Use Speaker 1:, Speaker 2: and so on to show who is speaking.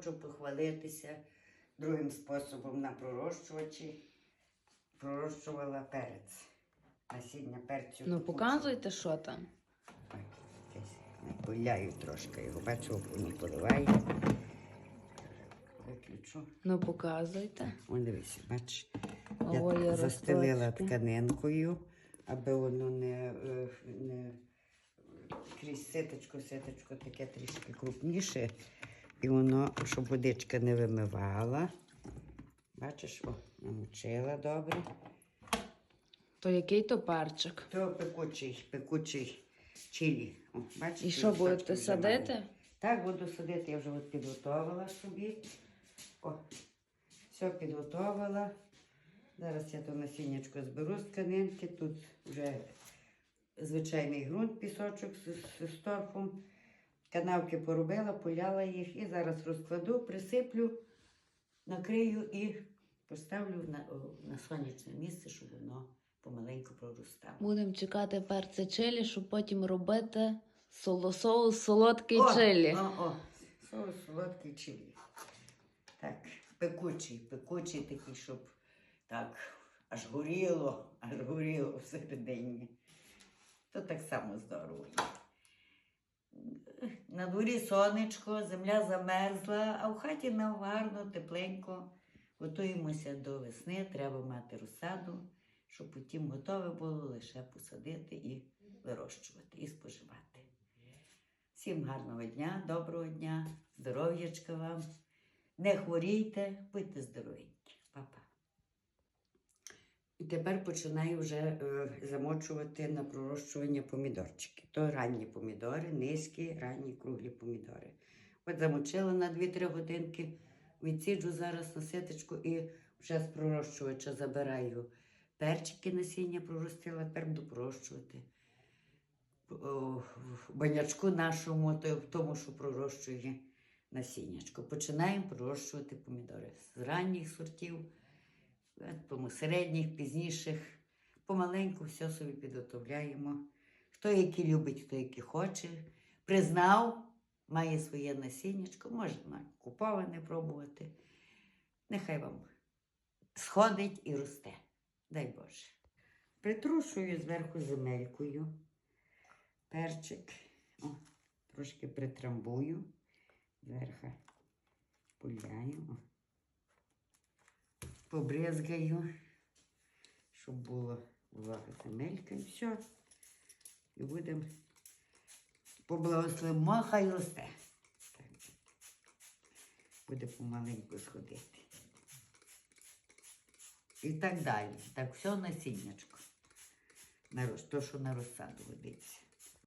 Speaker 1: хочу похвалитися другим способом на пророщувачі. Пророщувала перець. Насіння перцю.
Speaker 2: Ну, показуйте, що там.
Speaker 1: Десь Напиляю трошки його, бачу, не поливаю. Виключу.
Speaker 2: Ну, показуйте.
Speaker 1: О, дивися, бачиш.
Speaker 2: Ой,
Speaker 1: Я застелила
Speaker 2: росточки.
Speaker 1: тканинкою, аби воно не, е, не крізь ситочку, ситочку таке трішки крупніше. І воно, щоб водичка не вимивала. Бачиш, о, намочила добре.
Speaker 2: То який то парчик?
Speaker 1: То пекучий, пекучий чилі. О, бачиш,
Speaker 2: І що будете садити?
Speaker 1: маю. Так, буду садити, я вже от підготувала собі. О, все підготувала. Зараз я то насіннячко зберу з тканинки. Тут вже звичайний ґрунт, пісочок з, з, з торфом. Канавки поробила, поляла їх і зараз розкладу, присиплю, накрию і поставлю на, на сонячне місце, щоб воно помаленьку проростало.
Speaker 2: Будемо чекати перце чилі, щоб потім робити соло- соус солодкий
Speaker 1: О,
Speaker 2: чилі.
Speaker 1: О, о, соус солодкий чилі. Так, пекучий, пекучий такий, щоб так аж горіло, аж горіло всередині. То так само здорово. На дворі сонечко, земля замерзла, а в хаті нам гарно, тепленько. Готуємося до весни, треба мати розсаду, щоб потім готове було лише посадити і вирощувати, і споживати. Всім гарного дня, доброго дня, здоров'ячка вам. Не хворійте, будьте здоровенькі. І тепер починаю вже е, замочувати на пророщування помідорчики. То ранні помідори, низькі, ранні круглі помідори. От замочила на 2-3 годинки, відсіджу зараз на ситочку і вже з пророщувача забираю перчики насіння проростила, тепер буду пророщувати банячку нашому, в тому, що пророщує насіннячко. Починаємо пророщувати помідори з ранніх сортів, тому середніх, пізніших. Помаленьку все собі підготовляємо. Хто який любить, хто який хоче. Признав, має своє насіннячко, можна куповане пробувати. Нехай вам сходить і росте. Дай Боже. Притрушую зверху земелькою перчик. О, трошки притрамбую. Зверху пуляю. О. Побризгаю, щоб було влага земелька і все. І будемо поблагословимо, хай росте. Буде помаленьку сходити. І так далі. Так, все насіннячко. То, що на розсаду годиться.